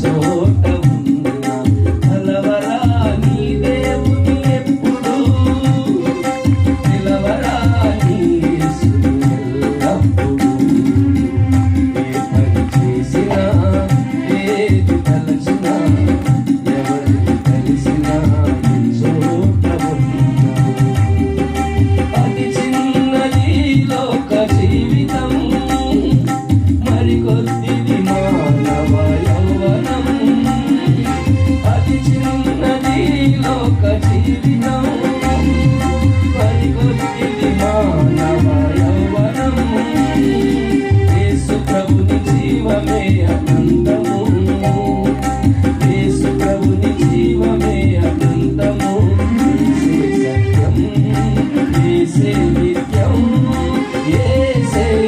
చోట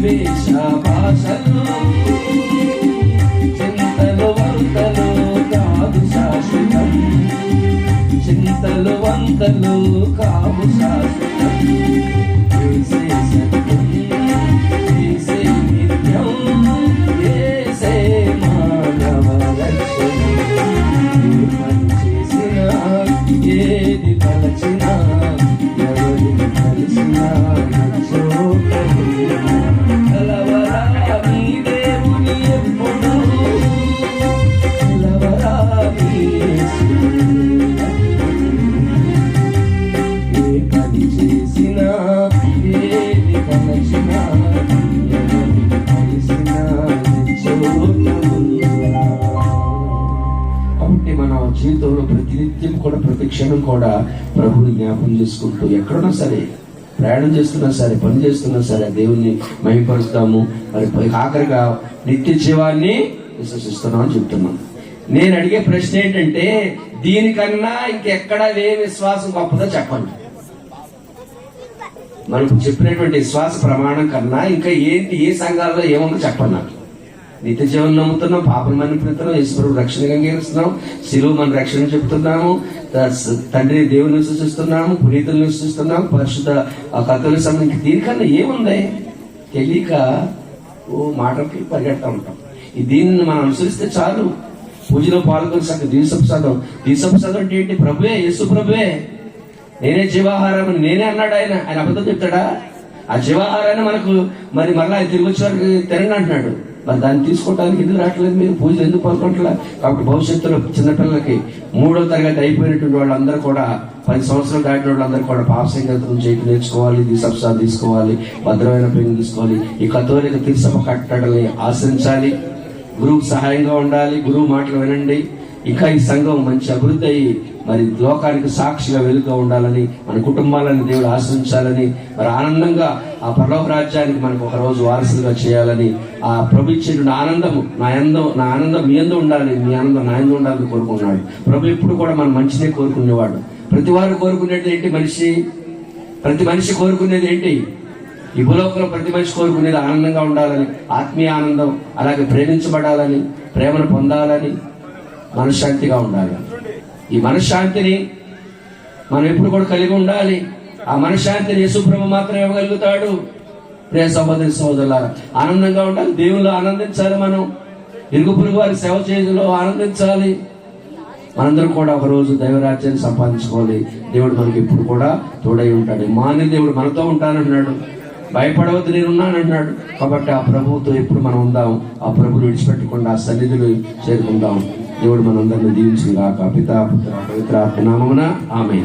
క్షణికమైనవి వేషాభాషలు చింతలు వంతలు కాదు శాశ్వతం. చింతలు వంతలు శాశ్వతం. నిత్యం కూడా ప్రతి క్షణం కూడా ప్రభుని జ్ఞాపం చేసుకుంటూ ఎక్కడున్నా సరే ప్రయాణం చేస్తున్నా సరే పని చేస్తున్నా సరే దేవుణ్ణి మహిపరుస్తాము. మరి ఆఖరిగా నిత్య జీవాన్ని విశ్వసిస్తున్నాం అని చెప్తున్నాం. నేను అడిగే ప్రశ్న ఏంటంటే దీనికన్నా ఇంకెక్కడ ఏ విశ్వాసం గొప్పదో చెప్పండి. మనకు చెప్పినటువంటి విశ్వాస ప్రమాణం కన్నా ఇంకా ఏంటి ఏ సంఘాల్లో ఏముందో చెప్పండి నాకు. నిత్య జీవనం నమ్ముతున్నాం పాపం మన్నిపుతున్నాం ఈశ్వరుడు రక్షణ అంగీకరిస్తున్నాం శిలువు మన రక్షణ చెప్తున్నాము తండ్రి దేవుని విశ్వసిస్తున్నాము పునీతులను సూచిస్తున్నాము పరిశుద్ధ కథలు సంబంధించి దీనికన్నా ఏముంది? తెలియక ఓ మాటలకి పరిగెడతా ఉంటాం. ఈ దీనిని మనం అనుసరిస్తే చాలు. పూజలో పాల్గొని సగం దీసప్రసాదం దీసప్రసాదం అంటే ఏంటి? ప్రభువే యేసు ప్రభువే. నేనే జీవాహారం అని నేనే అన్నాడు ఆయన. ఆయన అబద్ధం చెప్తాడా? ఆ జీవాహారాన్ని మనకు మరి మరలా ఆయన తిరిగి వచ్చేవారికి తినండి అంటున్నాడు. మరి దాన్ని తీసుకోవడానికి ఎందుకు రావట్లేదు? మీరు పూజలు ఎందుకు పాల్గొనట్లా కాబట్టి భవిష్యత్తులో చిన్నపిల్లలకి మూడో తరగతి అయిపోయినటువంటి వాళ్ళందరూ కూడా పది సంవత్సరాలు దాటిన వాళ్ళందరూ కూడా పాప సంగతం చేయడం నేర్చుకోవాలి దీసప్సా తీసుకోవాలి భద్రమైన పెళ్ళి తీసుకోవాలి. ఈ కథోలిక తీర్సభ కట్టడాన్ని ఆశ్రయించాలి గురువుకు సహాయంగా ఉండాలి. గురువు మాటలు వినండి. ఇక ఈ సంఘం మంచి అభివృద్ధి అయ్యి మరి లోకానికి సాక్షిగా వెలుగుగా ఉండాలని మన కుటుంబాలను దేవుడు ఆశ్రయించాలని మరి ఆనందంగా ఆ పరలోక రాజ్యానికి మనకు ఒక రోజు వారసులుగా చేయాలని ఆ ప్రభు ఇచ్చిన ఆనందము నా అందం నా ఆనందం మీ ఎందు ఉండాలి మీ ఆనందం నా ఎందు ఉండాలని కోరుకున్నాడు ప్రభు ఎప్పుడు కూడా మనం మంచినే కోరుకునేవాడు. ప్రతి వారు కోరుకునేది ఏంటి మనిషి? ప్రతి మనిషి కోరుకునేది ఏంటి? ఈ భూలోకంలో ప్రతి మనిషి కోరుకునేది ఆనందంగా ఉండాలని ఆత్మీయ ఆనందం అలాగే ప్రేమించబడాలని ప్రేమను పొందాలని మనశ్శాంతిగా ఉండాలి. ఈ మనశ్శాంతిని మనం ఎప్పుడు కూడా కలిగి ఉండాలి. ఆ మనశ్శాంతిని యేసుప్రభు మాత్రమే ఇవ్వగలుగుతాడు. ప్రియ సహోదరి సహోదరులారా ఆనందంగా ఉండాలి. దేవుళ్ళు ఆనందించాలి మనం. ఇరుగు పురుగు వారి సేవ చేయడంలో ఆనందించాలి. మనందరం కూడా ఒకరోజు దైవరాజ్యాన్ని సంపాదించుకోవాలి. దేవుడు మనకి ఇప్పుడు కూడా తోడై ఉంటాడు. మాని దేవుడు మనతో ఉంటానంటున్నాడు. భయపడవద్దు నేను కాబట్టి ఆ ప్రభువుతో ఎప్పుడు మనం ఉందాం. ఆ ప్రభుని విడిచిపెట్టకుండా ఆ సన్నిధిలో చేరుకుందాం. దేవుడు మనందరినీ దీవించిన కాక పితా పుత్ర పవిత్ర నామమున ఆమె